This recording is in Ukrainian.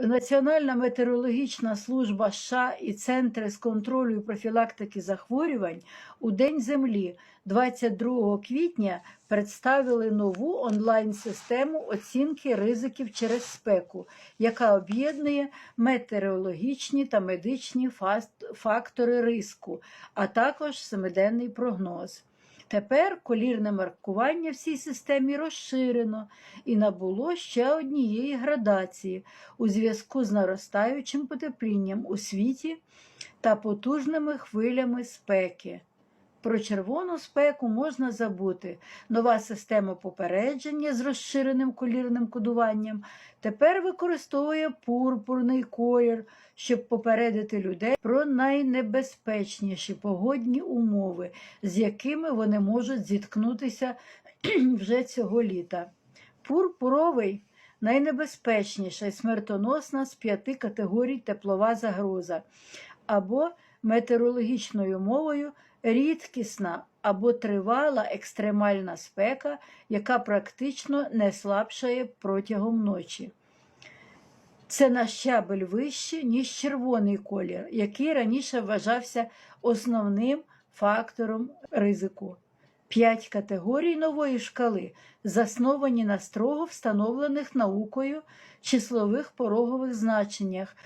Національна метеорологічна служба США і Центри з контролю і профілактики захворювань у День Землі 22 квітня представили нову онлайн-систему оцінки ризиків через спеку, яка об'єднує метеорологічні та медичні фактори риску, а також семиденний прогноз. Тепер колірне маркування в цій системі розширено і набуло ще однієї градації у зв'язку з наростаючим потеплінням у світі та потужними хвилями спеки. Про червону спеку можна забути. Нова система попередження з розширеним колірним кодуванням тепер використовує пурпурний колір, щоб попередити людей про найнебезпечніші погодні умови, з якими вони можуть зіткнутися вже цього літа. Пурпуровий найнебезпечніша і смертоносна з п'яти категорій теплова загроза, або метеорологічною мовою рідкісна або тривала екстремальна спека, яка практично не слабшає протягом ночі. Це на щабель вище, ніж червоний колір, який раніше вважався основним фактором ризику. П'ять категорій нової шкали засновані на строго встановлених наукою числових порогових значеннях,